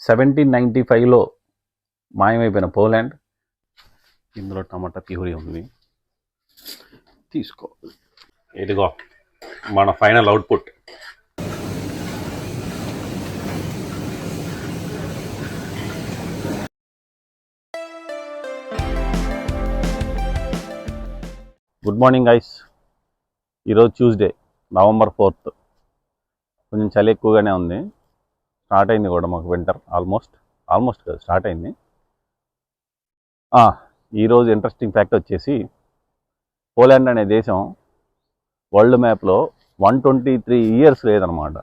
Seventeen ninety ఫైవ్లో మాయమైపోయిన Poland. ఇందులో టమాటా puree ఉంది. తీసుకో. ఇదిగో మన final output. Good morning guys. ఈరోజు ట్యూస్డే నవంబర్ ఫోర్త్. కొంచెం చలి ఎక్కువగానే ఉంది. స్టార్ట్ అయింది కూడా మాకు వింటర్ ఆల్మోస్ట్ ఆల్మోస్ట్ కాదు స్టార్ట్ అయింది. ఈరోజు ఇంట్రెస్టింగ్ ఫ్యాక్ట్ వచ్చేసి పోలాండ్ అనే దేశం వరల్డ్ మ్యాప్లో వన్ ట్వంటీ త్రీ ఇయర్స్ లేదనమాట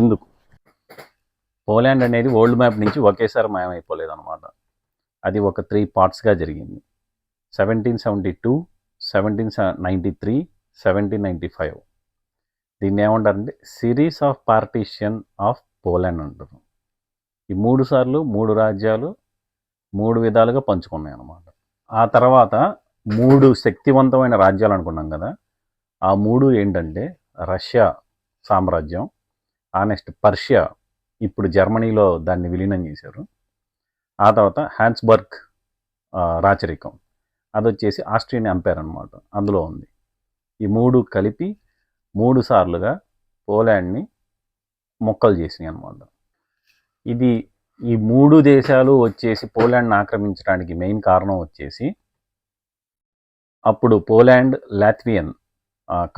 ఎందుకు? పోలాండ్ అనేది వరల్డ్ మ్యాప్ నుంచి ఒకేసారి మాయమైపోలేదనమాట అది ఒక త్రీ పార్ట్స్గా జరిగింది. Seventeen seventy two seventeen ninety three seventeen ninety five దీన్ని ఏమంటారంటే series of partition of Poland అంటారు. ఈ మూడు సార్లు మూడు రాజ్యాలు మూడు విధాలుగా పంచుకున్నాయి అన్నమాట. ఆ తర్వాత మూడు శక్తివంతమైన రాజ్యాలు అనుకున్నాం కదా ఆ మూడు ఏంటంటే రష్యా సామ్రాజ్యం ఆ నెక్స్ట్ పర్షియా ఇప్పుడు జర్మనీలో దాన్ని విలీనం చేశారు. ఆ తర్వాత హ్యాన్స్బర్గ్ రాచరికం. అది వచ్చేసి ఆస్ట్రియన్ ఎంపైర్ అనమాట అందులో ఉంది. ఈ మూడు కలిపి మూడు సార్లుగా పోలాండ్ని మొక్కలు చేసినాయి అనమాట ఇది ఈ మూడు దేశాలు వచ్చేసి పోలాండ్ని ఆక్రమించడానికి మెయిన్ కారణం వచ్చేసి అప్పుడు పోలాండ్ లాత్వియన్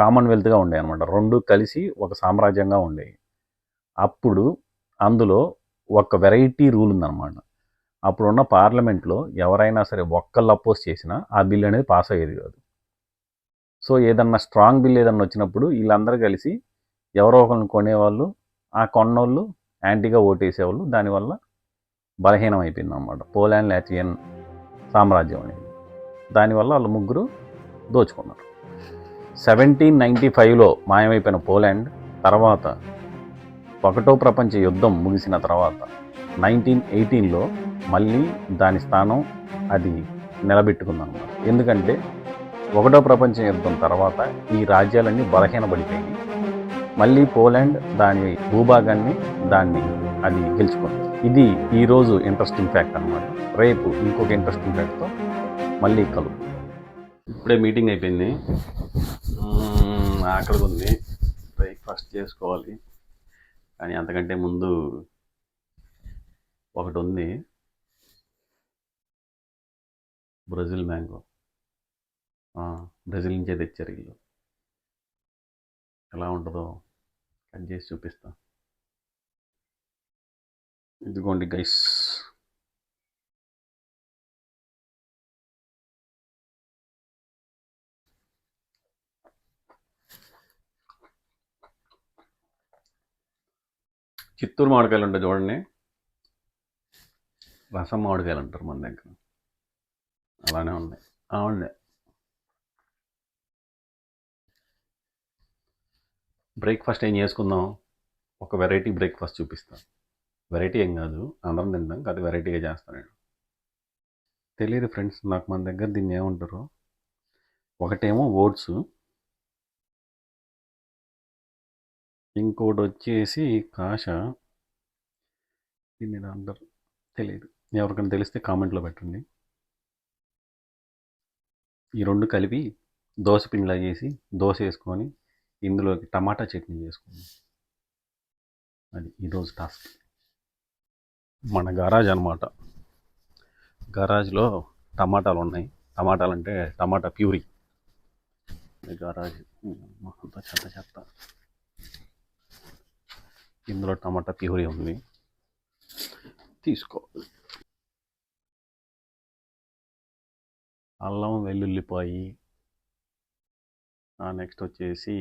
కామన్వెల్త్గా ఉండేవి అనమాట రెండు కలిసి ఒక సామ్రాజ్యంగా ఉండేవి అప్పుడు అందులో ఒక వెరైటీ రూల్ ఉందన్నమాట. అప్పుడున్న పార్లమెంట్లో ఎవరైనా సరే ఒక్కళ్ళు అపోజ్ చేసినా ఆ బిల్ అనేది పాస్ అయ్యేది కాదు. సో ఏదన్నా స్ట్రాంగ్ బిల్ ఏదన్నా వచ్చినప్పుడు వీళ్ళందరూ కలిసి ఎవరో ఒకరిని కొనేవాళ్ళు ఆ కొన్నోళ్ళు యాంటీగా ఓటేసేవాళ్ళు. దానివల్ల బలహీనం అయిపోయింది అనమాట పోలాండ్ లాట్వియన్ సామ్రాజ్యం అనేది. దానివల్ల వాళ్ళు ముగ్గురు దోచుకున్నారు. సెవెంటీన్ నైంటీ ఫైవ్లో మాయమైపోయిన పోలాండ్ తర్వాత ఒకటో ప్రపంచ యుద్ధం ముగిసిన తర్వాత నైన్టీన్ ఎయిటీన్లో మళ్ళీ దాని స్థానం అది నిలబెట్టుకుందన్నమాట. ఎందుకంటే ఒకటో ప్రపంచ యుద్ధం తర్వాత ఈ రాజ్యాలన్నీ బలహీనపడిపోయాయి మళ్ళీ పోలాండ్ దాని భూభాగాన్ని దాన్ని అది గెలుచుకుంది. ఇది ఈరోజు ఇంట్రెస్టింగ్ ఫ్యాక్ట్ అన్నమాట. రేపు ఇంకొక ఇంట్రెస్టింగ్ ఫ్యాక్ట్తో మళ్ళీ కలు ఇప్పుడే మీటింగ్ అయిపోయింది. మ్మ్, ఉంది. బ్రేక్ఫాస్ట్ చేసుకోవాలి. కానీ అంతకంటే ముందు ఒకటి ఉంది. Brazil mango. బ్రెజిల్ నుంచే తెచ్చారు వీళ్ళు ఎలా ఉంటుందో కట్ చేసి చూపిస్తా. ఇదిగోండి గైస్. చిత్తూరు మామిడికాయలు ఉంటాయి చూడండి. రసం మామిడికాయలు అంటారు మన దగ్గర. అలానే ఉన్నాయి. అవునండి బ్రేక్ఫాస్ట్ ఏం చేసుకుందాం? ఒక వెరైటీ బ్రేక్ఫాస్ట్ చూపిస్తాను. వెరైటీ ఏం కాదు అందరం తింటాం కాదు వెరైటీగా చేస్తాను నేను. తెలియదు ఫ్రెండ్స్ నాకు మన దగ్గర దీన్ని ఏమంటారు? ఒకటేమో ఓట్స్. ఇంకోటి వచ్చేసి కాష. దీన్ని ఎలా అంటారు? తెలియదు ఎవరికైనా తెలిస్తే కామెంట్లో పెట్టండి. ఈ రెండు కలిపి దోశ పిండిలా చేసి దోశ వేసుకొని ఇందులోకి టమాటా చట్నీ చేసుకుందాం. అది ఈరోజు టాస్క్. మన గరాజ్ అనమాట గరాజ్లో టమాటాలు ఉన్నాయి. టమాటాలు అంటే టమాటా ప్యూరీ. ఇది గరాజ్ అంతా చెత్త చెత్త. ఇందులో టమాటా ప్యూరీ ఉంది. తీసుకో. అల్లం వెల్లుల్లిపాయి నెక్స్ట్ వచ్చేసి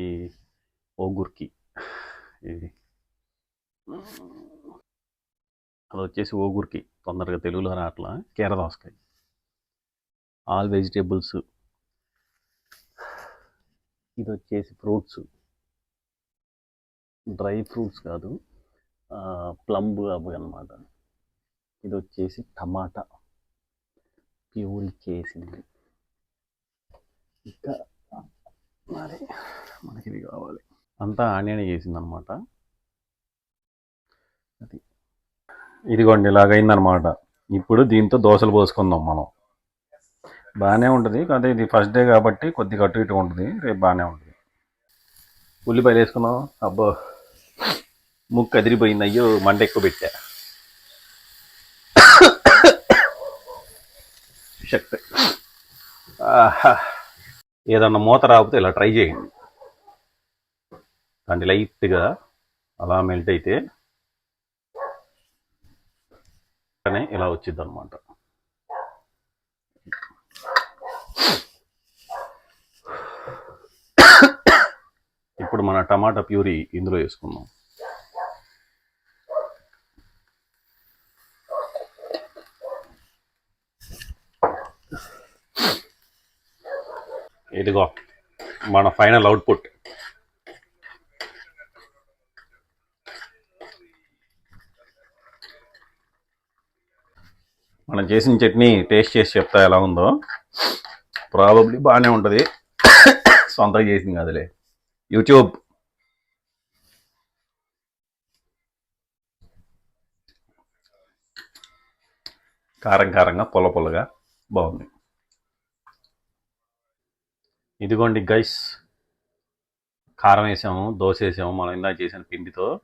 ఓగుర్కి. ఇది అది వచ్చేసి ఓగుర్కి తొందరగా తెలుగులో రావట్లా. కీరదోసకాయ ఆల్ వెజిటేబుల్స్ ఇది వచ్చేసి ఫ్రూట్స్. డ్రై ఫ్రూట్స్ కాదు. ప్లంబ్ అవి అనమాట ఇది వచ్చేసి టమాటా. ప్యూరి చేసింది ఇంకా మరి మనకి ఇది కావాలి. అంతా ఆనియన్ చేసింది అనమాట అది. ఇదిగోండి ఇలాగైందనమాట ఇప్పుడు దీంతో దోశలు పోసుకుందాం మనం. బాగానే ఉంటుంది కానీ ఇది ఫస్ట్ డే కాబట్టి కొద్దిగా అటు ఇటు ఉంటుంది రేపు బాగానే ఉంటుంది. ఉల్లిపాయలు వేసుకున్నాం అబ్బో. ముక్కు అదిరిపోయింది అయ్యో మంట ఎక్కువ పెట్టా. శక్తి. ఆహా. ఏదన్నా మూత రాకపోతే ఇలా ట్రై చేయండి. దాన్ని లైట్గా అలా మెల్ట్ అయితే ఇలా వచ్చింది అనమాట ఇప్పుడు మన టమాటా ప్యూరీ ఇందులో వేసుకుందాం. ఇదిగో మన ఫైనల్ అవుట్పుట్. మనం చేసిన చట్నీ టేస్ట్ చేసి చెప్తా ఎలా ఉందో. ప్రాబబ్లీ బాగానే ఉంటుంది. సొంతంగా చేసింది కాదులే. యూట్యూబ్ కారం కారంగా పొల పొలగా బాగుంది. ఇదిగోండి గైస్ కారం వేసాము దోశ వేసాము మనం ఇందాక చేసిన పిండితో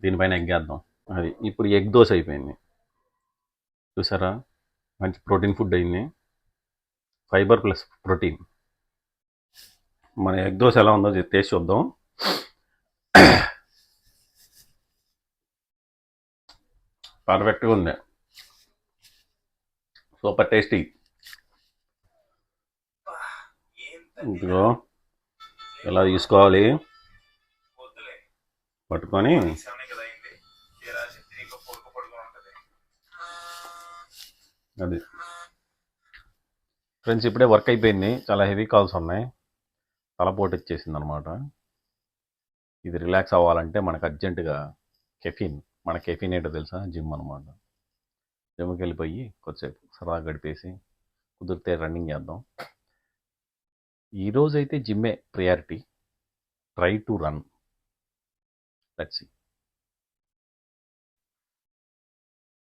దీనిపైన ఎగ్గేద్దాం. అది ఇప్పుడు ఎగ్ దోశ అయిపోయింది. చూసారా? మంచి ప్రోటీన్ ఫుడ్ అయింది. Fibre plus protein. మన ఎగ్ దోశ ఎలా ఉందో టేస్ట్ చూద్దాం. పర్ఫెక్ట్గా ఉంది. Super tasty. ఇదిగో ఇలా తీసుకోవాలి? పట్టుకొని. అది. ఫ్రెండ్స్ ఇప్పుడే వర్క్ అయిపోయింది. చాలా హెవీ కాల్స్ ఉన్నాయి. తలపోటు వచ్చేసింది అనమాట ఇది రిలాక్స్ అవ్వాలంటే మనకు అర్జెంటుగా కెఫిన్. మన కెఫిన్ ఏంటో తెలుసా? జిమ్ అనమాట. జిమ్కి వెళ్ళిపోయి కొద్దిసేపు సరదా గడిపేసి కుదిరితే రన్నింగ్ చేద్దాం. ఈరోజైతే జిమ్మే priority try to run let's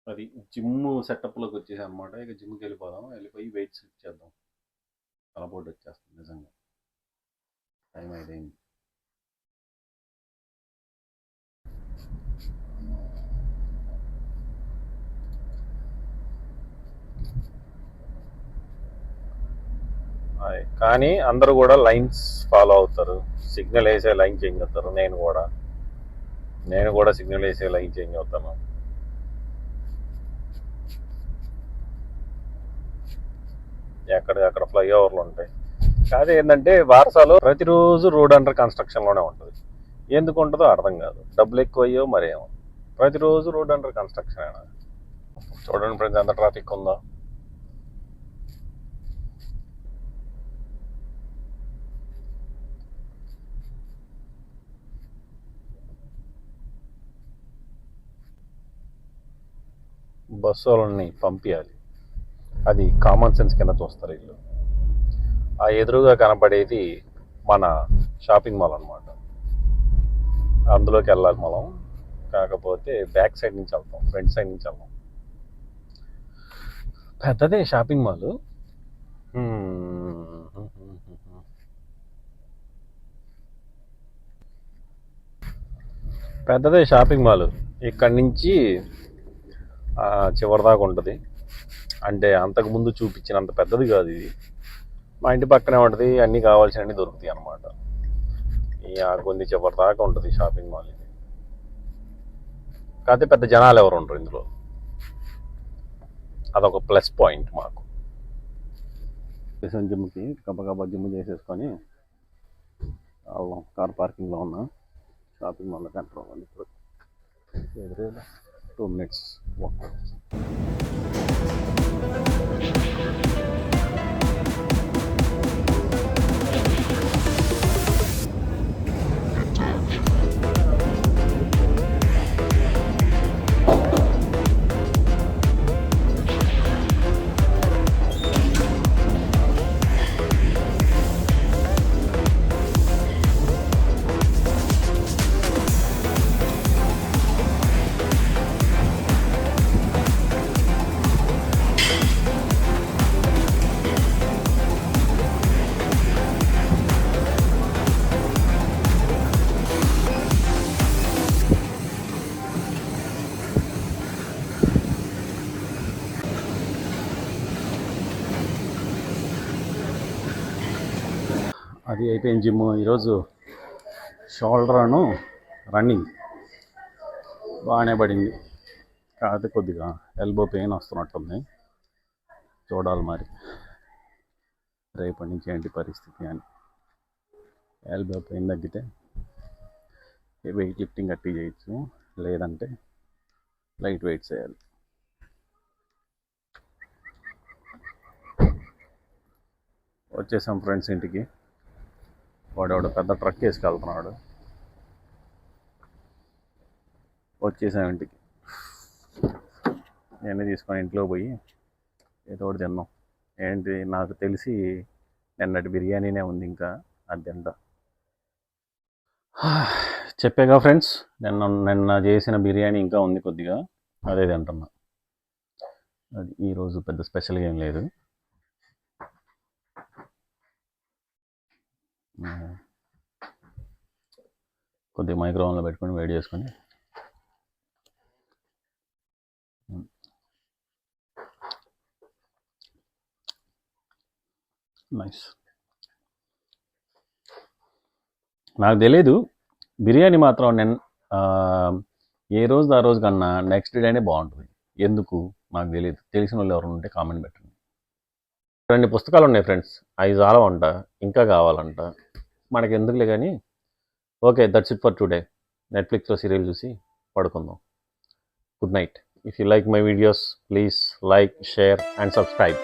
అది జిమ్ సెటప్లోకి వచ్చేసి అనమాట ఇక జిమ్కి వెళ్ళిపోదాం. వెళ్ళిపోయి వెయిట్ స్లిప్ చేద్దాం. తలపోటు వచ్చేస్తుంది నిజంగా. టైం అయిపోయింది. ఉన్నాయి. కానీ అందరూ కూడా లైన్స్ ఫాలో అవుతారు. సిగ్నల్ వేసే లైన్ చేంజ్ అవుతారు. నేను కూడా. నేను కూడా సిగ్నల్ వేసే లైన్ చేంజ్ అవుతాను. ఎక్కడ అక్కడ ఫ్లైఓవర్లు ఉంటాయి. కాదు ఏంటంటే వారసాలో ప్రతిరోజు రోడ్ అండర్ కన్స్ట్రక్షన్లోనే ఉంటుంది. ఎందుకు ఉంటుందో అర్థం కాదు. డబ్బులు ఎక్కువ అయ్యో మరేమో. ప్రతిరోజు రోడ్ అండర్ కన్స్ట్రక్షన్ అయినా చూడండి ఫ్రెండ్స్ ఎంత ట్రాఫిక్ ఉందో. బస్సు వాళ్ళని పంపించాలి అది కామన్ సెన్స్ కింద చూస్తారు వీళ్ళు ఆ ఎదురుగా కనపడేది మన షాపింగ్ మాల్ అనమాట అందులోకి వెళ్ళాలి మనం. కాకపోతే బ్యాక్ సైడ్ నుంచి వెళ్తాం ఫ్రంట్ సైడ్ నుంచి వెళ్తాం. పెద్దదే షాపింగ్ మాల్ పెద్దదే షాపింగ్ మాల్ ఇక్కడి నుంచి చివరిదాకా చివరి దాకా ఉంటుంది. అంటే అంతకుముందు చూపించినంత పెద్దది కాదు ఇది. మా ఇంటి పక్కనే ఉంటుంది అన్నీ కావాల్సినవన్నీ దొరుకుతాయి అన్నమాట. ఈ ఆగుంది చివరి దాకా ఉంటుంది షాపింగ్ మాల్ ఇది. కాకపోతే పెద్ద జనాలు ఎవరు ఉండరు ఇందులో. అదొక ప్లస్ పాయింట్ మాకు. జిమ్కి గబగబా జిమ్ చేసేసుకొని కార్ పార్కింగ్లో ఉన్నా షాపింగ్ మాల్లో కంట్రోల్ ఇప్పుడు. to next work. అది అయిపోయింది జిమ్ ఈరోజు షోల్డర్ అను రన్నింగ్. బాగానే పడింది. కాకపోతే కొద్దిగా ఎల్బో పెయిన్ వస్తున్నట్టుంది. చూడాలి మరి. రేపటి నుంచి ఏంటి పరిస్థితి అని. ఎల్బో పెయిన్ తగ్గితే వెయిట్ లిఫ్టింగ్ అట్టి చేయొచ్చు. లేదంటే లైట్ వెయిట్ చేయాలి వచ్చేసాం ఫ్రెండ్స్ ఇంటికి. వాడేవాడు పెద్ద ట్రక్ వేసుకెళ్తున్నాడు. వచ్చేసాం ఇంటికి. నేను తీసుకొని ఇంట్లో పోయి ఏదో ఒకటి తిన్నాం. ఏంటి? నాకు తెలిసి నిన్నటి బిర్యానీనే ఉంది ఇంకా. అది తింటా. చెప్పాగా ఫ్రెండ్స్ నిన్న నిన్న చేసిన బిర్యానీ ఇంకా ఉంది కొద్దిగా. అదే తింటున్నా. అది ఈరోజు పెద్ద స్పెషల్గా ఏం లేదు. కొద్దిగా మైక్రోవన్లో పెట్టుకొని వేడి చేసుకొని. నైస్. నాకు తెలియదు బిర్యానీ మాత్రం నేను ఏ రోజు ఆ రోజు కన్నా నెక్స్ట్ డేనే బాగుంటుంది. ఎందుకు? నాకు తెలియదు తెలిసిన వాళ్ళు ఎవరు ఉంటే కామెంట్ పెట్టండి. రెండు పుస్తకాలు ఉన్నాయి ఫ్రెండ్స్ అవి చాలా అంట ఇంకా కావాలంట. మనకి ఎందుకులే కానీ okay that's it for today నెట్ఫ్లిక్స్లో సీరియల్ చూసి పడుకుందాం. Good night if you like my videos please like share and subscribe